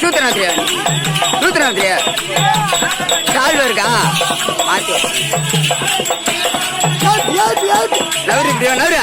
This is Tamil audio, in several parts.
சூத்திரநாத்திரியா சூத்திரநாத்திரியா கால் இருக்கா? மாத்தி. நவரு இப்படியா நவரு.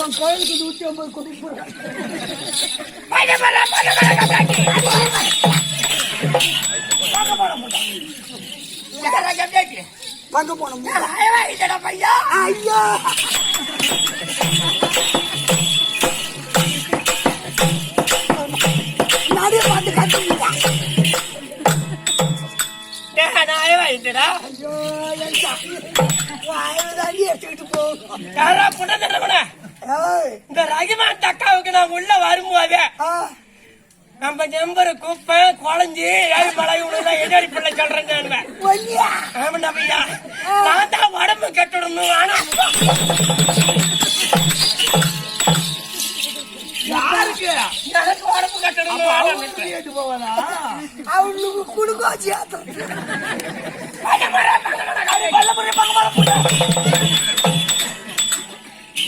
உன் கோயிலுக்கு நூத்தி ஐம்பது கொண்டு போறேன் வாங்க போனோம் ஐயா ஐயா. நடு பாட்டு கட்டுங்க ஐயோ என் சாமி. வாயில்தான் எடுத்துக்கிட்டு போகும் ஏய், இந்த ரகிமான் தக்காவுக்கு நான் உள்ள வரும்போதே நம்ம நம்பரை கூப்பேன் குழஞ்சி ஏழு மலை உள்ள எதிரி பிள்ளை சொல்றேன் ஆமாண்டா நான் தான் உடம்பு கட்டணும் ஆனா யாருக்கு? எனக்கு உடம்பு கட்டணும் அவளுக்கு குடுக்கோ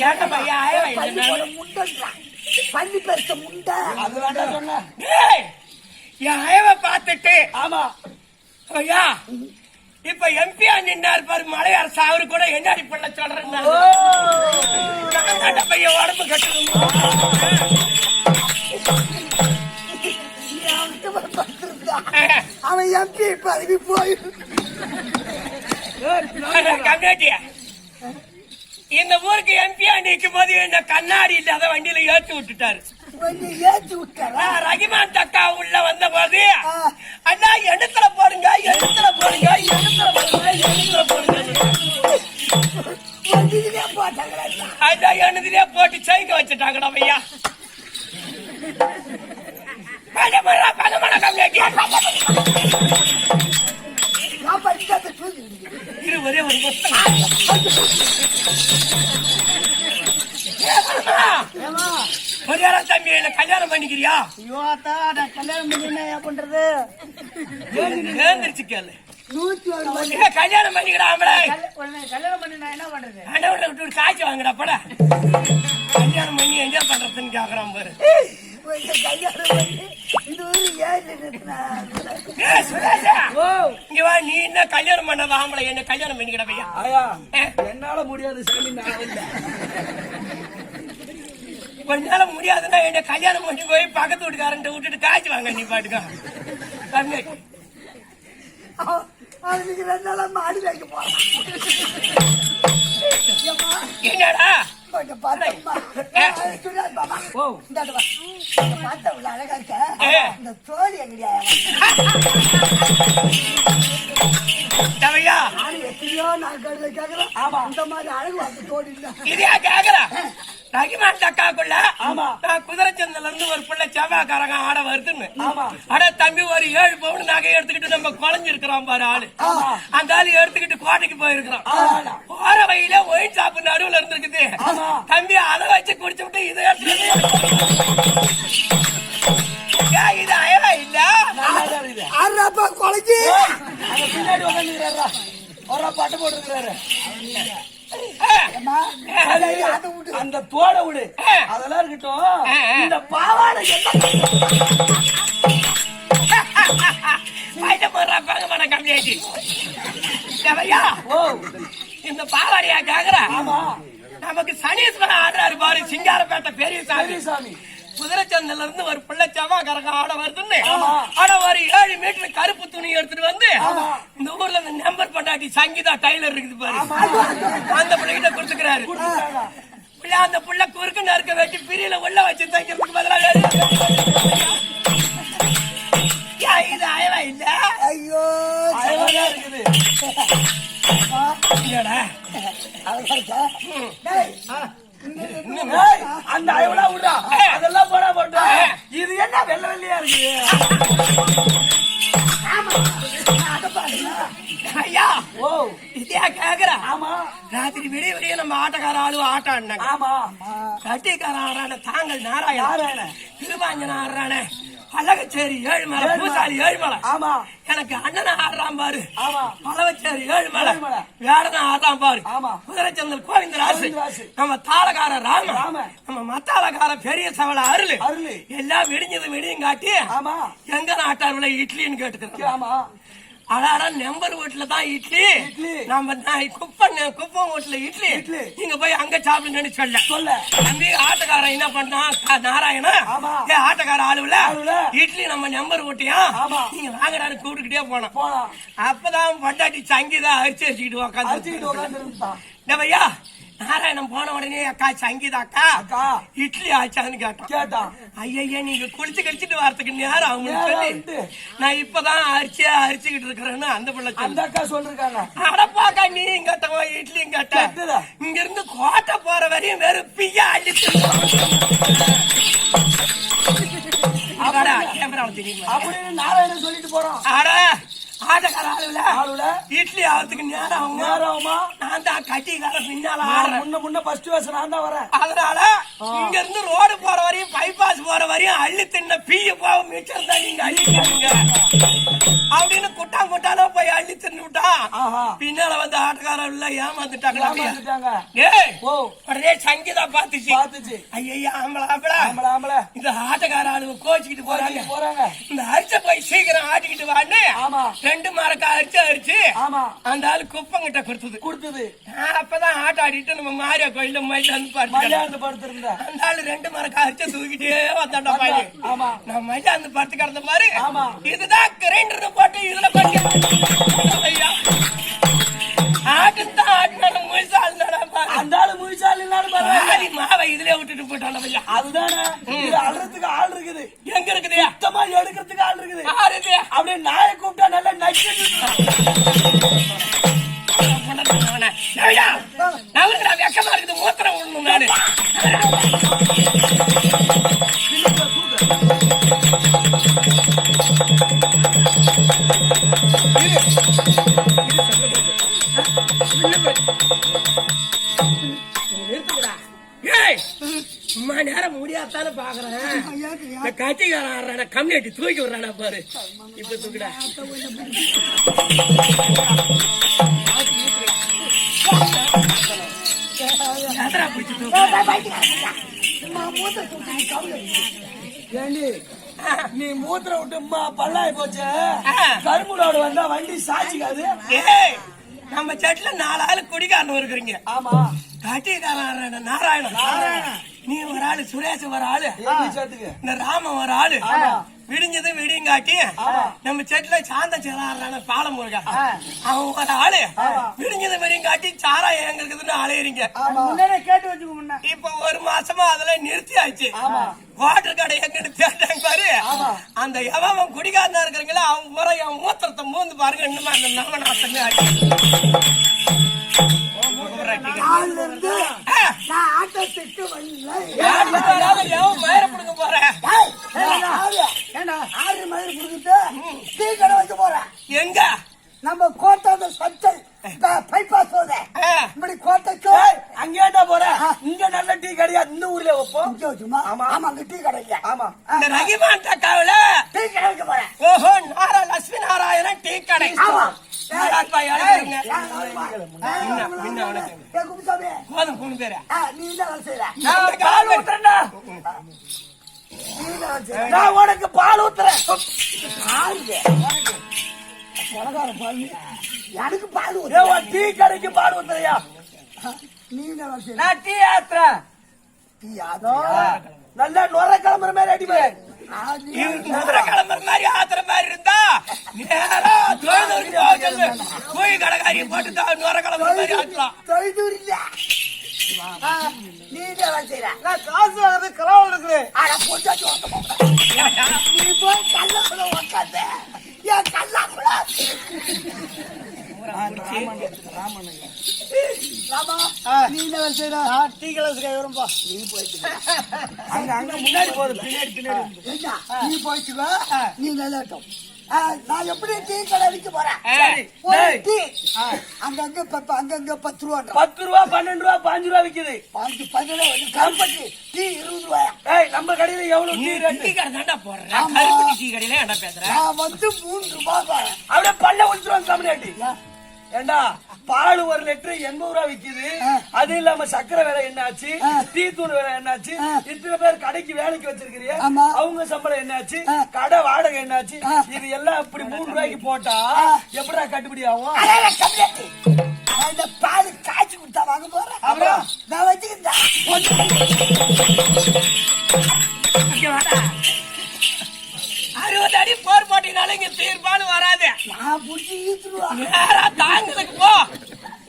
கேட்ட பையா பள்ளி போட முண்டன்றான் பள்ளி பெருத்த முண்டை. டேய், என் அயவை பார்த்துட்டு ஆமா. ஐயா இப்ப எம்பி நின்னார் பாரு மலையார் சாவரு கூட என்னாடி பிள்ளை சொல்றேன் பையன் உடம்பு கட்டணும் அவன் எம்பி பதவி போய். கம்மியாட்டியா இந்த ஊருக்கு எம்பியா நிற்கும் போது என்ன கண்ணாடி இல்லாத வண்டியில ஏற்றி விட்டுட்டாரு. ஏற்றி விட்டாரா? நான் ரகிமான் தக்கா உள்ள வந்த போது. அண்ணா எடுத்துல போடுங்க எடுத்துல போடுங்க எடுத்துல போடுங்க எடுத்துல போடுங்க. அண்ணா. என்னதுலயே போட்டு சைக்க வச்சுட்டாங்கடா ஐயா படிக்காத தூக்கி இரு ஒரே ஒரு புத்தகம் தம்பி என்ன கல்யாணம் பண்ணிக்கிறியா? ஐயோ அத்தா நான் கல்யாணம் பண்ணி என்ன பண்றது எழுந்திருச்சு கேளு. நூத்தி கல்யாணம் பண்ணிக்கிறாமலே கல்யாணம் பண்ணி என்ன பண்றது ஆண்டவனை விட்டு ஒரு காய்ச்சி வாங்குடா பட. கல்யாணம் பண்ணி என்ன பண்றதுன்னு கேக்குறான் பாரு. நீ என்ன கல்யாணம் பண்ணாத ஆம்பளை என்ன கல்யாணம் பண்ணிக்கிட பையா ஆயா ஏ. என்னால முடியாது சாமி கொஞ்ச முடியாதுன்னா என்ன கல்யாணம் பண்ணி போய் பக்கத்து வீட்டுக்காரன் விட்டுட்டு காய்ச்சி வாங்க நீ பாட்டுக்கா. தம்பி, அவன் அவன் இன்னைக்கு ரெண்டு நாளா மாடி வைக்க போறான். என்னடா? அழகா இருக்க. இந்த தோழி எங்கடியா? எத்தனையோ கழுதை கேக்குறேன். இந்த மாதிரி அழகு அந்த தோழி இல்ல. இதையா ரகிமான் தக்காக்குள்ள ஆமா. நான் குதிரைச்சந்தில இருந்து ஒரு பிள்ளை செவ்வாய்க்காரங்க ஆட வருதுன்னு. அட தம்பி ஒரு ஏழு பவுன் நகை எடுத்துக்கிட்டு நம்ம குழஞ்சிருக்கிறோம் பாரு ஆளு. அந்த ஆளு எடுத்துக்கிட்டு கோட்டைக்கு போயிருக்கிறோம். போற வழியில ஒயின் ஷாப்பு நடுவுல இருந்திருக்குது. தம்பி அதை வச்சு குடிச்சு விட்டு இதை இது அயவா இல்ல பின்னாடி உட்காந்துக்கிறாரா ஒரு பட்டை போட்டுருக்கிறாரு அந்த தோட விடு. அதெல்லாம் இருக்கட்டும். இந்த பாவாடை கம்மியாச்சு ஓ. இந்த பாவாடியா கேக்குற? ஆமா. நமக்கு சனீஸ்வரன் ஆடுறாரு பாரு சிங்காரப்பேட்டை பெரிய சாமி பெரியசாமி. குதிரைச்சந்தில இருந்து ஒரு பிள்ளை செவ்வாய்க்காரங்க ஆட வருதுன்னு. ஆனா ஒரு ஏழு மீட்டர் கருப்பு துணி எடுத்துட்டு வந்து. இந்த ஊர்ல இந்த நம்பர் பண்டாட்டி சங்கீதா டைலர் இருக்குது பாரு. அந்த பிள்ளைகிட்ட கொடுத்துக்கிறாரு. பிள்ளை அந்த புள்ள குறுக்கு நறுக்க வெட்டி பிரியில உள்ள வச்சு தைக்கிறதுக்கு பதிலா வெளிய ஏன் இது அயவா இல்ல? ஐயோ இருக்குது. இல்லடா. இருக்கா? அந்த அயவலா விடுறா. அதெல்லாம் போடா போட்டா. இது என்ன வெள்ளை வெள்ளையா பாருங்க. ஐயா! ஓ. இதையா கேக்குற? ஆமா. ராத்திரி விடிய விடிய நம்ம ஆட்டக்கார ஆளு ஆட்டம் ஆடினாங்க ஆமா. கட்டிக்கார ஆடுறான தாங்கள் நாராயண நாராயண. திருவாஞ்சன ஆடுறான. பல்லகச்சேரி ஏழுமலை பூசாரி ஏழுமலை. ஆமா. எனக்கு அண்ணனை ஆடுறான் பாரு. ஆமா. பலவச்சேரி ஏழுமலை. வேடனை ஆடுறான் பாரு. ஆமா. குதிரைச்சந்தல் கோவிந்தராசு. நம்ம தாளகார ராம. நம்ம மத்தாளக்கார பெரிய சவள அருள். அருளு. எல்லாம் விடிஞ்சது விடியும் காட்டி ஆமா. எங்க நாட்டார்ல இட்லின்னு கேட்டுக்கிறோம் ஆமா. அடாடா நம்பர் வீட்டுல தான் இட்லி. நம்ம குப்பம் குப்பம் வீட்டுல இட்லி. நீங்க போய் அங்க சாப்பிடுங்கன்னு சொல்ல. சொல்ல. தம்பி ஆட்டக்காரன் என்ன பண்ணான் க- நாராயணா? ஆமா. ஏ ஆட்டக்கார ஆளுல. இட்லி நம்ம நம்பர் ஊட்டியா ஆமா. நீங்க வாங்கடாரு கூப்பிட்டுக்கிட்டே போனோம் அப்பதான் பொண்டாட்டி சங்கீதா அரிசி வச்சுக்கிட்டு உட்காந்து இருந்தான் பையா நாராயணன் போன உடனே அக்கா சங்கீதா அக்கா அக்கா. இட்லி ஆச்சான்னு கேட்டான். கேட்டான் ஐயா நீங்க குளிச்சு கழிச்சிட்டு வரதுக்கு நேரம் ஆகும்னு நேரம் சொல்லி உண்டு. நான் இப்பதான் அரிசியா அரிச்சுக்கிட்டு இருக்கிறேன்னு அந்த பிள்ளை அந்த அக்கா சொல்லிருக்காங்க. அடப்பாக்கா நீ கட்டவா இட்லி கட்ட. இங்க இருந்து கோட்டை போற வரையும் வெறும் கேமரா தெரியுமா? அப்படின்னு நாராயணன் சொல்லிட்டு போறான். அட ஆட்டக்கார ஆளுல. ஆளுல? இட்லி ஆகிறதுக்கு நேரம் ஆகும். நேரமா நான் தான் கட்டிக்கார பின்னால ஆடுறேன். முன்ன முன்ன ஃபர்ஸ்ட் நான் தான் வரேன். அதனால இங்க இருந்து ரோடு போற வரையும் பைபாஸ் போற வரையும் அள்ளி தின்ன பீய போக மிச்சம் தான் நீங்க அள்ளிக்கிறீங்க அப்படின்னு குட்டா குட்டால போய் அள்ளி தின்னு விட்டா ஆஹா. பின்னால வந்து ஆட்டக்காரர் எல்லாம் ஏமாந்துட்டாங்களா ஏமாந்துட்டாங்க. ஏய் உடனே சங்கீதா பாத்துச்சு பாத்துச்சு ஐயா ஆம்பளை ஆம்பளை. ஆம்பளை ஆம்பளை. இந்த ஆட்டக்கார ஆளுங்க கோச்சிக்கிட்டு போறாங்க. போறாங்க. இந்த அரிச்ச போய் சீக்கிரம் ஆட்டிக்கிட்டு வான்னு ஆமா. ரெண்டு மரக்கா அரிச்சு அரிச்சு ஆமா. அந்த ஆளு குப்பங்கிட்ட கொடுத்தது. கொடுத்தது. அப்பதான் ஆட்ட ஆடிட்டு நம்ம மாரியா கோயில்ல மயில வந்து பாட்டு மலையாண்டு படுத்திருந்த அந்த ஆளு ரெண்டு மரக்கா அரிச்சு தூக்கிட்டே வந்தாண்டா ஆமா. நான் மயில வந்து படுத்து கிடந்த மாதிரி ஆமா. இதுதான் கிரைண்டர் போட்டு இதுல பண்ணி ஐயா. ஆட்டு தான் ஆட்டினாலும் அந்த ஆளு முயற்சாலி பாரு பாதி மாவை இதுல விட்டுட்டு போயிட்டான் ஐயா. அதுதானே. இது அழுறதுக்கு ஆள் இருக்குது. எங்க இருக்குதுயா சுத்தமா எடுக்கிறதுக்கு ஆள் இருக்குது. அப்படியே நாயை கூப்பிட்டா நல்லா நக்கிட்டு நவருங்கடா வெக்கமா இருக்குது. மூத்திரம் விடணும் நானு. கம்யூனிட்டி தூக்கி விடுறானா பாரு. இப்ப தூக்கிடா. ஏண்டி நீ மூத்திர விட்டு அம்மா பல்லாய் போச்சு. கரும்புடோடு வந்தா வண்டி சாட்சிக்காது ஏய் நம்ம செட்ல நாலு ஆளு குடிகாரன் இருக்கிறீங்க ஆமா. கட்டிக்காரன் நாராயணன். நாராயணன். நீ ஒரு ஆளு சுரேஷ் ஒரு ஆளு. இந்த ராம ஒரு ஆளு. விடிஞ்சது விடியங்காட்டி நம்ம செட்ல சாந்த சேரான பாலம் முருகா அவன் ஒரு ஆளு. விடிஞ்சது விடியங்காட்டி சாரா அலையறீங்க. கேட்டு வச்சுக்கோ முன்ன. இப்ப ஒரு மாசமா அதுல நிறுத்தியாச்சு வாட்டர் கடை எங்கன்னு தேட்டாங்க பாரு. அந்த எவன் குடிகாரனா இருக்கிறீங்களா அவங்க முறை அவன் மூத்திரத்தை மூந்து பாருங்க இன்னும் அந்த நவநாசமே நாள்ல இருந்து நான் ஆட்டத்துக்கு வரல மயிர ஆறு மணி கொடுத்துட்டு டீ கடை வைக்க போறேன் எங்க நம்ம கோட்டை சட்டை பைபாஸ் போதே. இப்படி கோட்டைக்கு அங்கேடா போற இங்க நல்ல டீ கிடையாது இந்த ஊர்ல வைப்போம் வச்சுமா ஆமா அங்க டீ கடை இல்ல ஆமா இந்த ரகிமான் தக்காவில டீ கடை வைக்க போறேன் ஓஹோ நாரா லட்சுமி நாராயணன் டீ கடை ஆமா போதும் பேரு. நீ செய்யற நான் உனக்கு பால் ஊத்துறேன். பால் எனக்கு பால் ஊத்து. ஏய், உன் டீ கடைக்கு பால் ஊத்துறியா? நீ நான் டீ ஆத்துறேன். டீ ஆதோ நல்லா நுர கிளம்புற மாதிரி அடிப்பேன். முதல கிளம்புற மாதிரி ஆத்துற மாதிரி இருந்தா நேரா போய் கடைக்காரியை போட்டு தான் நுர கிளம்புற மாதிரி ஆக்கலாம். நீ என்ன வேலை செய்யற நான் காசு வாங்குறது அட பொண்டாட்டி வாங்க போறேன். நீ போய் கல்லாக்குள்ள உக்காந்த என் கல்லாக்குள்ள நீ என்ன நீ போயிட்டுவா நீ நல்லாட்டும். ஆ, நான் எப்படி டீ கடை விற்க போறேன். டீ. அங்கங்க பத்து அங்கங்க பத்து ரூபா பத்து ரூபா பன்னெண்டு ரூபா பாஞ்சு ரூபா விக்குது. பாஞ்சு பதினேழு வந்து கருப்பட்டி டீ இருபது ரூபாயா? நம்ம கடையில எவ்வளவு நீ டீ டீ ரேட்டு கடை தாண்டா போடுற? ஆமா. கருப்பு டீ கடையில என்ன பேசுற? நான் வந்து மூணு ரூபாய் அப்படியே பல்ல ஒழிச்சிருவாங்க தமிழ்நாட்டி ஏண்டா பால் ஒரு லிட்டர் எண்பது ரூபா விக்குது. அது இல்லாம சக்கரை விலை என்னாச்சு? டீ தூள் விலை என்னாச்சு? இத்தனை பேர் கடைக்கு வேலைக்கு வச்சிருக்கிறிய. அவங்க சம்பளம் என்னாச்சு? கடை வாடகை என்னாச்சு? இது எல்லாம் இப்படி மூணு ரூபாய்க்கு போட்டா எப்படா கட்டுப்படி ஆகும்? இந்த பால் காய்ச்சி கொடுத்தா வாங்க போறேன். அப்புறம்? நான் வச்சுக்கிட்டேன் இங்க தீர்ப்பானு வராது. நான் புடிச்சு ஈத்துருவேன் நேரா தாங்கத்துக்கு போ.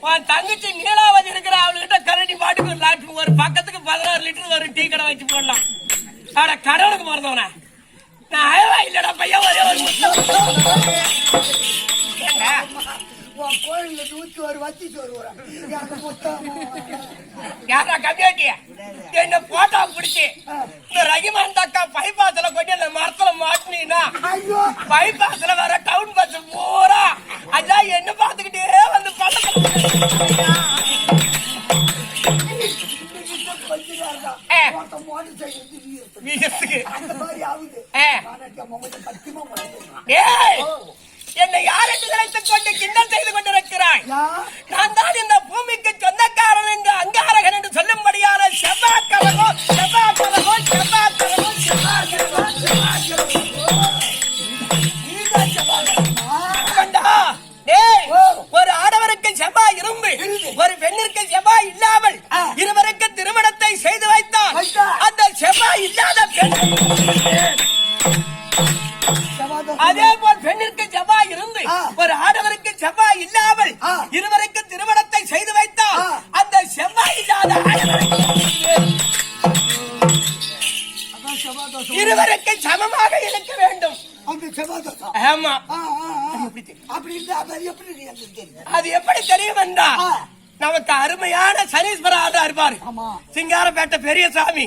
உன் தங்கச்சி நீலாவதி இருக்கிற அவளுகிட்ட கரண்டி பாட்டுக்கு ஒரு லாட்டரி ஒரு பக்கத்துக்கு பதினாறு லிட்டர் ஒரு டீ கடை வச்சு போடலாம். அட கடவுளுக்கு மறந்தவன. நான் அழவா இல்லடா பையன் ஒரே ஒரு கோயில்ல நூத்தி ஒரு வச்சு எனக்கு யாரா கம்மியாட்டி என்ன போட்டோ பிடிச்சி? இந்த ரகிமான் தக்கா பைபாஸ்ல கொண்டு அந்த ஐயோ. பைபாஸ்ல வர டவுன் பஸ் பூரா அதான் என்ன இருவருக்கு சமமாக இருக்க வேண்டும் ஆமா. அப்படி இருந்தா அது எப்படி தெரியும் அது எப்படி தெரியும் என்றால் ஆ. நமக்கு அருமையான சனீஸ்வர ஆடா இருப்பாரு. சிங்காரப்பேட்டை பெரிய சாமி.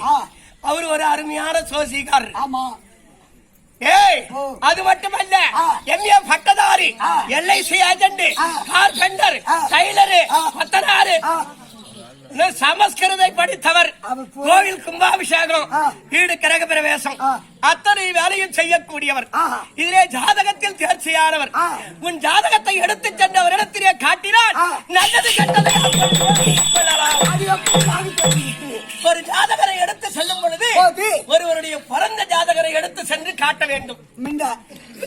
அவர் ஒரு அருமையான சோசிக்காரர் ஆமா ஏய். அது மட்டுமல்ல. எம்ஏ பட்டதாரி. LIC agent. கார்பெண்டர். டைலரு ஆ. சமஸ்கிருதை படித்தவர் கோவில் கும்பாபிஷேகம். வீடு கிரக பிரவேசம். அத்தனை வேலையும் செய்யக்கூடியவர். இதிலே ஜாதகத்தில் தேர்ச்சியானவர். உன் ஜாதகத்தை எடுத்து சென்றவரிடத்திலே காட்டினால். நல்லது கெட்டதை? ஒரு ஜாதகரை எடுத்து செல்லும் பொழுது. ஒருவருடைய பிறந்த ஜாதகரை எடுத்து சென்று காட்ட வேண்டும்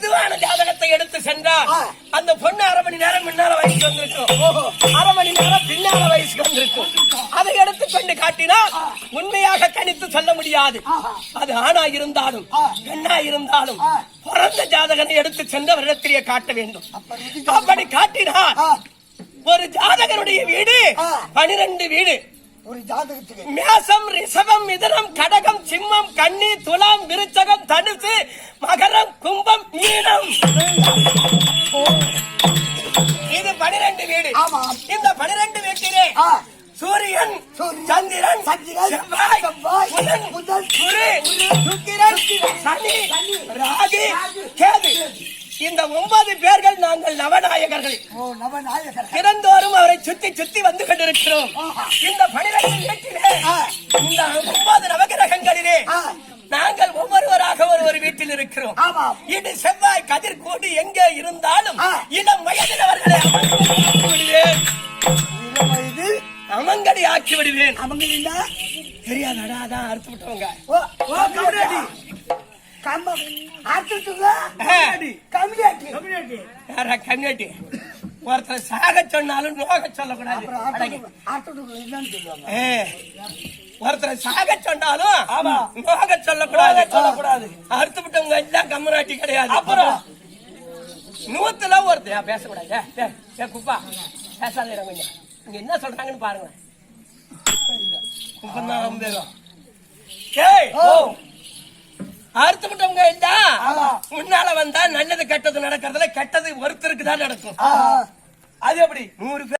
மிண்ட பொதுவான ஜாதகத்தை எடுத்து சென்றால். அந்த பொண்ணு அரை மணி நேரம் முன்னால வயசுக்கு வந்திருக்கும். அரை மணி நேரம் பின்னால வயசுக்கு வந்திருக்கும். அதை எடுத்து கொண்டு காட்டினால் உண்மையாக கணித்து சொல்ல முடியாது. அது ஆணா இருந்தாலும் பெண்ணா இருந்தாலும் பிறந்த ஜாதகனை எடுத்து சென்று அவரிடத்திலே காட்ட வேண்டும். அப்படி காட்டினால் ஒரு ஜாதகனுடைய வீடு. பனிரெண்டு வீடு. ஒரு ஜாதகத்துக்கு. மேசம் ரிஷபம் மிதனம் கடகம் சிம்மம் கன்னி துலாம் விருச்சகம் தனுசு மகரம் கும்பம் மீனம். இது பனிரெண்டு வீடு. ஆமா. இந்த பனிரெண்டு வீட்டிலே சூரியன் சந்திரன் செவ்வாய், புதன் புதன், குரு சுக்கிரன் சனி ராகு கேது. இந்த ஒன்பது பேர்கள் நாங்கள் நவநாயகர்கள். தினந்தோறும் அவரை சுத்தி சுத்தி வந்து கொண்டிருக்கிறோம். இந்த பனிரெண்டு வீட்டிலே. இந்த ஒன்பது நவகிரகங்களிலே. நாங்கள் ஒவ்வொருவராக ஒரு ஒரு வீட்டில் இருக்கிறோம். இது செவ்வாய் கதிர் கூடு எங்கே இருந்தாலும். இளம் வயதில் அவர்களை அமங்கடி ஆக்கி விடுவேன். அமங்கடி தெரியாதடா அதான் அறுத்து விட்டவங்க. கம்யூனிட்டி. ஒருத்தர் சாக சொன்னாலும் நோக சொல்லக்கூடாது. ஒருத்தரை சாக சொன்னாலும் நோக சொல்லக்கூடாது. சொல்லக்கூடாது. அறுத்து விட்டவங்க எல்லாம் கம்யூனிட்டி கிடையாது. அப்புறம். நூத்துல ஒருத்தர். பேசக்கூடாது. குப்பா. பேசாத கொஞ்சம் இங்க என்ன சொல்றாங்கன்னு பாருங்க. பேரும் ஏய் ஓ. அறுத்து விட்டவங்க இல்ல முன்னால வந்தா நல்லது கெட்டது நடக்கிறதுல கெட்டது ஒருத்தருக்கு தான் நடக்கும். அது எப்படி? நூறு பேர்